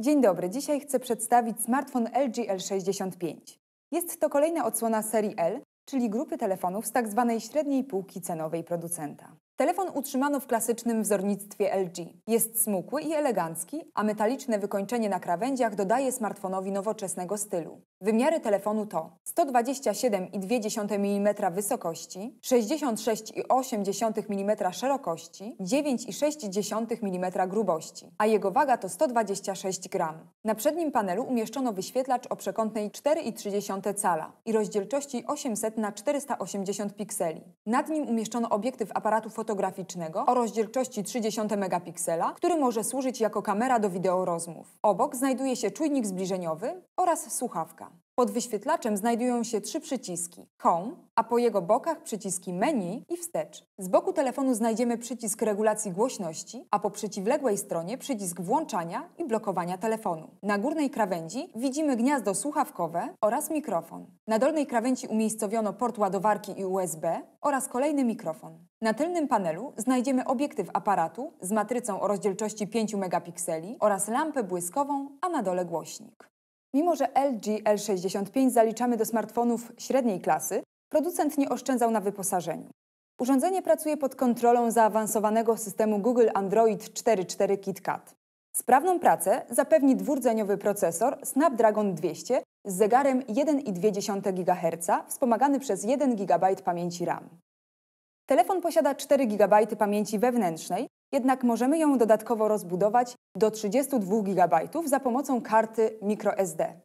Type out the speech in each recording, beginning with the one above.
Dzień dobry, dzisiaj chcę przedstawić smartfon LG L65. Jest to kolejna odsłona serii L, czyli grupy telefonów z tak zwanej średniej półki cenowej producenta. Telefon utrzymano w klasycznym wzornictwie LG. Jest smukły i elegancki, a metaliczne wykończenie na krawędziach dodaje smartfonowi nowoczesnego stylu. Wymiary telefonu to 127,2 mm wysokości, 66,8 mm szerokości, 9,6 mm grubości, a jego waga to 126 gram. Na przednim panelu umieszczono wyświetlacz o przekątnej 4,3 cala i rozdzielczości 800 na 480 pikseli. Nad nim umieszczono obiektyw aparatu fotograficznego o rozdzielczości 30 megapiksela, który może służyć jako kamera do wideorozmów. Obok znajduje się czujnik zbliżeniowy oraz słuchawka. Pod wyświetlaczem znajdują się trzy przyciski Home, a po jego bokach przyciski Menu i Wstecz. Z boku telefonu znajdziemy przycisk regulacji głośności, a po przeciwległej stronie przycisk włączania i blokowania telefonu. Na górnej krawędzi widzimy gniazdo słuchawkowe oraz mikrofon. Na dolnej krawędzi umiejscowiono port ładowarki i USB oraz kolejny mikrofon. Na tylnym panelu znajdziemy obiektyw aparatu z matrycą o rozdzielczości 5 megapikseli oraz lampę błyskową, a na dole głośnik. Mimo, że LG L65 zaliczamy do smartfonów średniej klasy, producent nie oszczędzał na wyposażeniu. Urządzenie pracuje pod kontrolą zaawansowanego systemu Google Android 4.4 KitKat. Sprawną pracę zapewni dwurdzeniowy procesor Snapdragon 200 z zegarem 1,2 GHz wspomagany przez 1 GB pamięci RAM. Telefon posiada 4 GB pamięci wewnętrznej, jednak możemy ją dodatkowo rozbudować do 32 GB za pomocą karty microSD.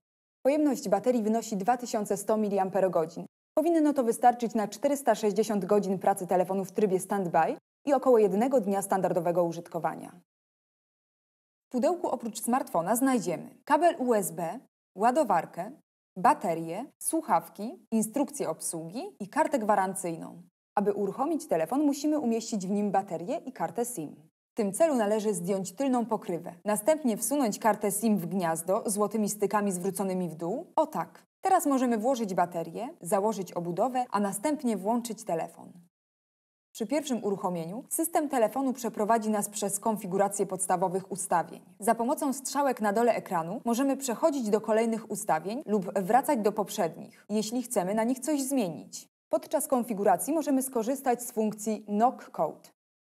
Pojemność baterii wynosi 2100 mAh. Powinno to wystarczyć na 460 godzin pracy telefonu w trybie standby i około jednego dnia standardowego użytkowania. W pudełku oprócz smartfona znajdziemy kabel USB, ładowarkę, baterię, słuchawki, instrukcję obsługi i kartę gwarancyjną. Aby uruchomić telefon, musimy umieścić w nim baterię i kartę SIM. W tym celu należy zdjąć tylną pokrywę. Następnie wsunąć kartę SIM w gniazdo złotymi stykami zwróconymi w dół. O tak. Teraz możemy włożyć baterię, założyć obudowę, a następnie włączyć telefon. Przy pierwszym uruchomieniu system telefonu przeprowadzi nas przez konfigurację podstawowych ustawień. Za pomocą strzałek na dole ekranu możemy przechodzić do kolejnych ustawień lub wracać do poprzednich, jeśli chcemy na nich coś zmienić. Podczas konfiguracji możemy skorzystać z funkcji Knock Code.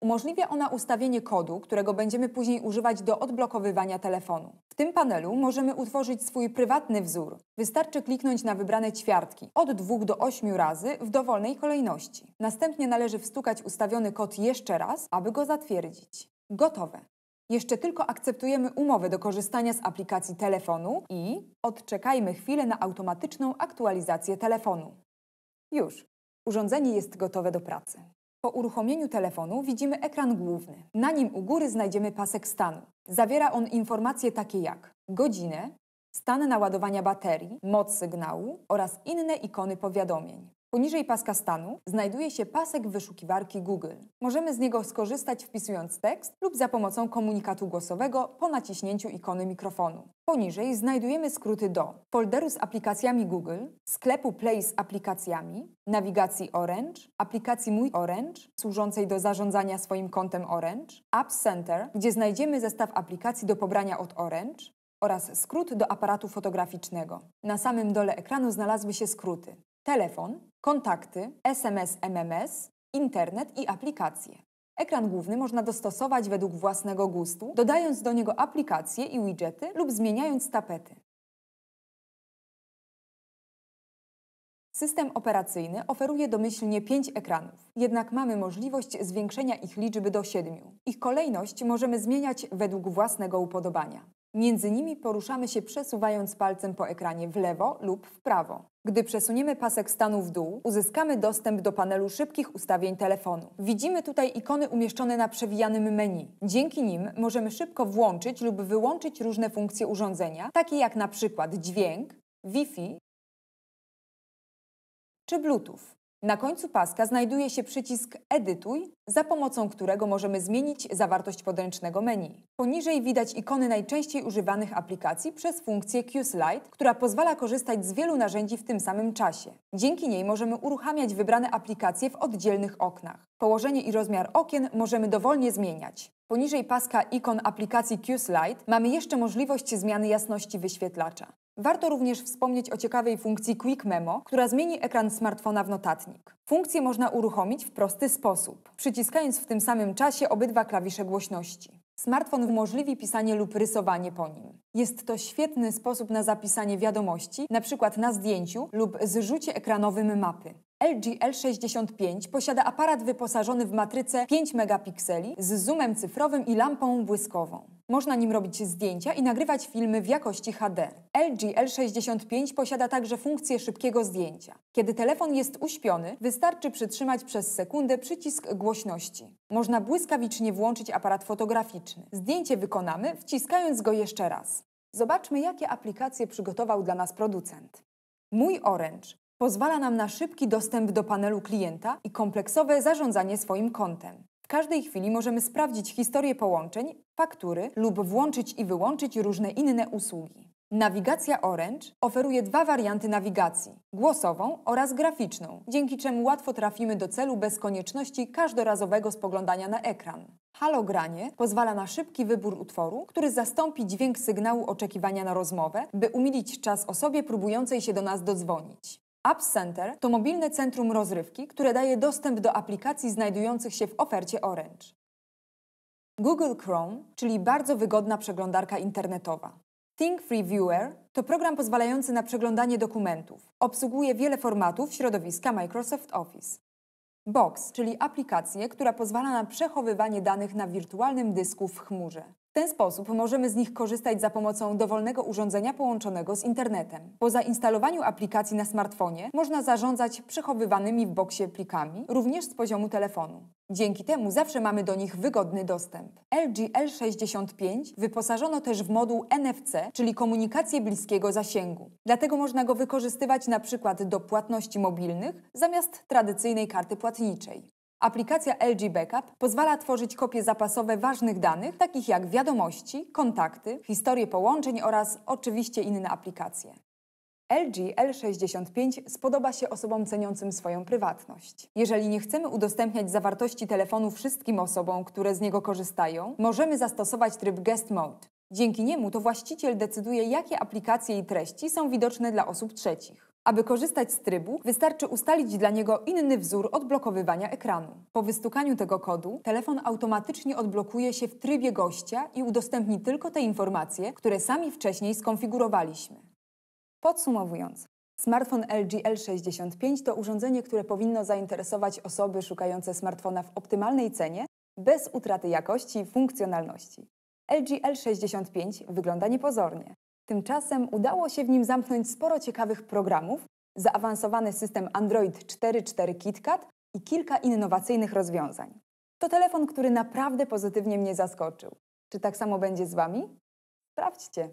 Umożliwia ona ustawienie kodu, którego będziemy później używać do odblokowywania telefonu. W tym panelu możemy utworzyć swój prywatny wzór. Wystarczy kliknąć na wybrane ćwiartki od 2 do 8 razy w dowolnej kolejności. Następnie należy wstukać ustawiony kod jeszcze raz, aby go zatwierdzić. Gotowe. Jeszcze tylko akceptujemy umowę do korzystania z aplikacji telefonu i odczekajmy chwilę na automatyczną aktualizację telefonu. Już. Urządzenie jest gotowe do pracy. Po uruchomieniu telefonu widzimy ekran główny. Na nim u góry znajdziemy pasek stanu. Zawiera on informacje takie jak godzinę, stan naładowania baterii, moc sygnału oraz inne ikony powiadomień. Poniżej paska stanu znajduje się pasek wyszukiwarki Google. Możemy z niego skorzystać wpisując tekst lub za pomocą komunikatu głosowego po naciśnięciu ikony mikrofonu. Poniżej znajdujemy skróty do folderu z aplikacjami Google, sklepu Play z aplikacjami, nawigacji Orange, aplikacji Mój Orange, służącej do zarządzania swoim kontem Orange, App Center, gdzie znajdziemy zestaw aplikacji do pobrania od Orange, oraz skrót do aparatu fotograficznego. Na samym dole ekranu znalazły się skróty telefon, kontakty, SMS, MMS, internet i aplikacje. Ekran główny można dostosować według własnego gustu, dodając do niego aplikacje i widgety lub zmieniając tapety. System operacyjny oferuje domyślnie 5 ekranów, jednak mamy możliwość zwiększenia ich liczby do 7. Ich kolejność możemy zmieniać według własnego upodobania. Między nimi poruszamy się przesuwając palcem po ekranie w lewo lub w prawo. Gdy przesuniemy pasek stanu w dół, uzyskamy dostęp do panelu szybkich ustawień telefonu. Widzimy tutaj ikony umieszczone na przewijanym menu. Dzięki nim możemy szybko włączyć lub wyłączyć różne funkcje urządzenia, takie jak na przykład dźwięk, Wi-Fi czy Bluetooth. Na końcu paska znajduje się przycisk Edytuj, za pomocą którego możemy zmienić zawartość podręcznego menu. Poniżej widać ikony najczęściej używanych aplikacji przez funkcję Q-Slide, która pozwala korzystać z wielu narzędzi w tym samym czasie. Dzięki niej możemy uruchamiać wybrane aplikacje w oddzielnych oknach. Położenie i rozmiar okien możemy dowolnie zmieniać. Poniżej paska ikon aplikacji Q-Slide mamy jeszcze możliwość zmiany jasności wyświetlacza. Warto również wspomnieć o ciekawej funkcji Quick Memo, która zmieni ekran smartfona w notatnik. Funkcję można uruchomić w prosty sposób, przyciskając w tym samym czasie obydwa klawisze głośności. Smartfon umożliwi pisanie lub rysowanie po nim. Jest to świetny sposób na zapisanie wiadomości, np. na zdjęciu lub zrzucie ekranowym mapy. LG L65 posiada aparat wyposażony w matrycę 5 megapikseli z zoomem cyfrowym i lampą błyskową. Można nim robić zdjęcia i nagrywać filmy w jakości HD. LG L65 posiada także funkcję szybkiego zdjęcia. Kiedy telefon jest uśpiony, wystarczy przytrzymać przez sekundę przycisk głośności. Można błyskawicznie włączyć aparat fotograficzny. Zdjęcie wykonamy, wciskając go jeszcze raz. Zobaczmy, jakie aplikacje przygotował dla nas producent. Mój Orange pozwala nam na szybki dostęp do panelu klienta i kompleksowe zarządzanie swoim kontem. W każdej chwili możemy sprawdzić historię połączeń, faktury lub włączyć i wyłączyć różne inne usługi. Nawigacja Orange oferuje dwa warianty nawigacji: głosową oraz graficzną, dzięki czemu łatwo trafimy do celu bez konieczności każdorazowego spoglądania na ekran. Halogranie pozwala na szybki wybór utworu, który zastąpi dźwięk sygnału oczekiwania na rozmowę, by umilić czas osobie próbującej się do nas dodzwonić. App Center to mobilne centrum rozrywki, które daje dostęp do aplikacji znajdujących się w ofercie Orange. Google Chrome, czyli bardzo wygodna przeglądarka internetowa. Think Free Viewer to program pozwalający na przeglądanie dokumentów. Obsługuje wiele formatów środowiska Microsoft Office. Box, czyli aplikację, która pozwala na przechowywanie danych na wirtualnym dysku w chmurze. Ten sposób możemy z nich korzystać za pomocą dowolnego urządzenia połączonego z internetem. Po zainstalowaniu aplikacji na smartfonie można zarządzać przechowywanymi w boksie plikami, również z poziomu telefonu. Dzięki temu zawsze mamy do nich wygodny dostęp. LG L65 wyposażono też w moduł NFC, czyli komunikację bliskiego zasięgu. Dlatego można go wykorzystywać na przykład do płatności mobilnych zamiast tradycyjnej karty płatniczej. Aplikacja LG Backup pozwala tworzyć kopie zapasowe ważnych danych, takich jak wiadomości, kontakty, historie połączeń oraz oczywiście inne aplikacje. LG L65 spodoba się osobom ceniącym swoją prywatność. Jeżeli nie chcemy udostępniać zawartości telefonu wszystkim osobom, które z niego korzystają, możemy zastosować tryb Guest Mode. Dzięki niemu to właściciel decyduje, jakie aplikacje i treści są widoczne dla osób trzecich. Aby korzystać z trybu, wystarczy ustalić dla niego inny wzór odblokowywania ekranu. Po wystukaniu tego kodu, telefon automatycznie odblokuje się w trybie gościa i udostępni tylko te informacje, które sami wcześniej skonfigurowaliśmy. Podsumowując, smartfon LG L65 to urządzenie, które powinno zainteresować osoby szukające smartfona w optymalnej cenie, bez utraty jakości i funkcjonalności. LG L65 wygląda niepozornie. Tymczasem udało się w nim zamknąć sporo ciekawych programów, zaawansowany system Android 4.4 KitKat i kilka innowacyjnych rozwiązań. To telefon, który naprawdę pozytywnie mnie zaskoczył. Czy tak samo będzie z Wami? Sprawdźcie!